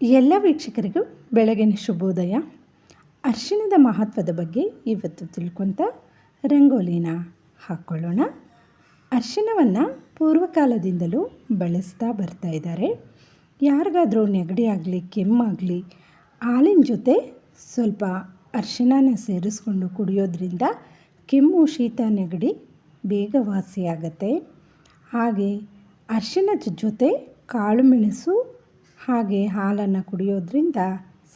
ಎಲ್ಲ ವೀಕ್ಷಕರಿಗೂ ಬೆಳಗಿನ ಶುಭೋದಯ. ಅರಿಶಿಣದ ಮಹತ್ವದ ಬಗ್ಗೆ ಇವತ್ತು ತಿಳ್ಕೊತ ರಂಗೋಲಿನ ಹಾಕ್ಕೊಳ್ಳೋಣ ಅರ್ಶಿನವನ್ನು ಪೂರ್ವಕಾಲದಿಂದಲೂ ಬಳಸ್ತಾ ಬರ್ತಾ ಇದ್ದಾರೆ. ಯಾರಿಗಾದರೂ ನೆಗಡಿ ಆಗಲಿ ಕೆಮ್ಮಾಗಲಿ ಹಾಲಿನ ಜೊತೆ ಸ್ವಲ್ಪ ಅರಿಶಿಣನ ಸೇರಿಸ್ಕೊಂಡು ಕುಡಿಯೋದ್ರಿಂದ ಕೆಮ್ಮು, ಶೀತ, ನೆಗಡಿ ಬೇಗ ವಾಸಿಯಾಗತ್ತೆ. ಹಾಗೆ ಅರಿಶಿಣದ ಜೊತೆ ಕಾಳು ಮೆಣಸು ಹಾಗೆ ಹಾಲನ್ನು ಕುಡಿಯೋದ್ರಿಂದ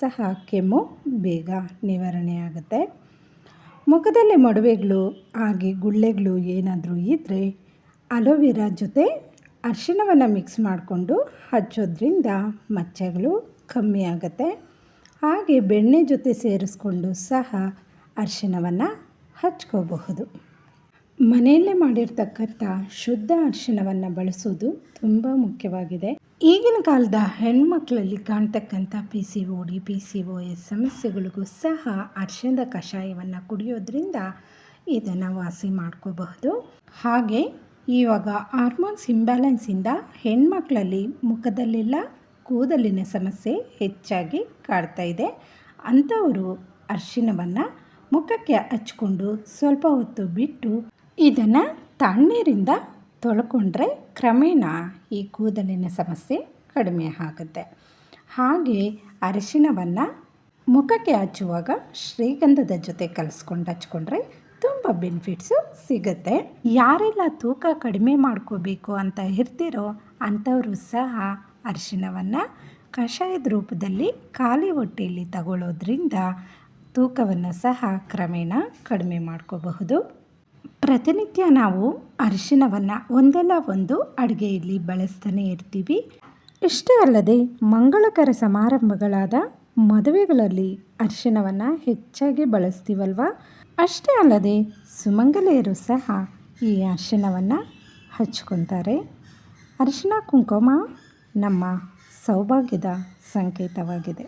ಸಹ ಕೆಮ್ಮು ಬೇಗ ನಿವಾರಣೆ ಆಗುತ್ತೆ ಮುಖದಲ್ಲಿ ಮೊಡವೆಗಳು, ಹಾಗೆ ಗುಳ್ಳೆಗಳು ಏನಾದರೂ ಇದ್ದರೆ ಅಲೋವೆರಾ ಜೊತೆ ಅರಿಶಿಣವನ್ನು ಮಿಕ್ಸ್ ಮಾಡಿಕೊಂಡು ಹಚ್ಚೋದ್ರಿಂದ ಮಚ್ಚೆಗಳು ಕಮ್ಮಿ ಆಗುತ್ತೆ. ಹಾಗೆ ಬೆಣ್ಣೆ ಜೊತೆ ಸೇರಿಸ್ಕೊಂಡು ಸಹ ಅರಿಶಿಣವನ್ನು ಹಚ್ಕೋಬಹುದು. ಮನೆಯಲ್ಲೇ ಮಾಡಿರ್ತಕ್ಕಂಥ ಶುದ್ಧ ಅರಿಶಿಣವನ್ನು ಬಳಸೋದು ತುಂಬ ಮುಖ್ಯವಾಗಿದೆ. ಈಗಿನ ಕಾಲದ ಹೆಣ್ಮಕ್ಳಲ್ಲಿ ಕಾಣ್ತಕ್ಕಂಥ P C O D P C O S ಸಮಸ್ಯೆಗಳಿಗೂ ಸಹ ಅರಿಶಿಣದ ಕಷಾಯವನ್ನು ಕುಡಿಯೋದ್ರಿಂದ ಇದನ್ನು ವಾಸಿ ಮಾಡ್ಕೋಬಹುದು. ಹಾಗೆ ಇವಾಗ ಹಾರ್ಮೋನ್ಸ್ ಇಂಬ್ಯಾಲೆನ್ಸಿಂದ ಹೆಣ್ಮಕ್ಳಲ್ಲಿ ಮುಖದಲ್ಲೆಲ್ಲ ಕೂದಲಿನ ಸಮಸ್ಯೆ ಹೆಚ್ಚಾಗಿ ಕಾಡ್ತಾ ಇದೆ. ಅಂಥವರು ಅರಿಶಿಣವನ್ನು ಮುಖಕ್ಕೆ ಹಚ್ಕೊಂಡು ಸ್ವಲ್ಪ ಹೊತ್ತು ಬಿಟ್ಟು ಇದನ್ನು ತಣ್ಣೀರಿಂದ ತೊಳ್ಕೊಂಡ್ರೆ ಕ್ರಮೇಣ ಈ ಕೂದಲಿನ ಸಮಸ್ಯೆ ಕಡಿಮೆ ಆಗುತ್ತೆ. ಹಾಗೆ ಅರಿಶಿಣವನ್ನು ಮುಖಕ್ಕೆ ಹಚ್ಚುವಾಗ ಶ್ರೀಗಂಧದ ಜೊತೆ ಕಲಿಸ್ಕೊಂಡು ಹಚ್ಕೊಂಡ್ರೆ ತುಂಬ ಬೆನಿಫಿಟ್ಸು ಸಿಗುತ್ತೆ. ಯಾರೆಲ್ಲ ತೂಕ ಕಡಿಮೆ ಮಾಡ್ಕೋಬೇಕು ಅಂತ ಇರ್ತೀರೋ ಅಂಥವರು ಸಹ ಅರಿಶಿಣವನ್ನು ಕಷಾಯದ ರೂಪದಲ್ಲಿ ಖಾಲಿ ಹೊಟ್ಟೆಯಲ್ಲಿ ತಗೊಳ್ಳೋದ್ರಿಂದ ತೂಕವನ್ನು ಸಹ ಕ್ರಮೇಣ ಕಡಿಮೆ ಮಾಡ್ಕೋಬಹುದು. ಪ್ರತಿನಿತ್ಯ ನಾವು ಅರಿಶಿನವನ್ನು ಒಂದಲ್ಲ ಒಂದು ಅಡುಗೆಯಲ್ಲಿ ಬಳಸ್ತಾನೆ ಇರ್ತೀವಿ. ಇಷ್ಟೇ ಅಲ್ಲದೆ ಮಂಗಳಕರ ಸಮಾರಂಭಗಳಾದ ಮದುವೆಗಳಲ್ಲಿ ಅರಿಶಿನವನ್ನು ಹೆಚ್ಚಾಗಿ ಬಳಸ್ತೀವಲ್ವ? ಅಷ್ಟೇ ಅಲ್ಲದೆ ಸುಮಂಗಲೆಯರು ಸಹ ಈ ಅರಿಶಿನವನ್ನು ಹಚ್ಕೊತಾರೆ. ಅರಿಶಿನ ಕುಂಕುಮ ನಮ್ಮ ಸೌಭಾಗ್ಯದ ಸಂಕೇತವಾಗಿದೆ.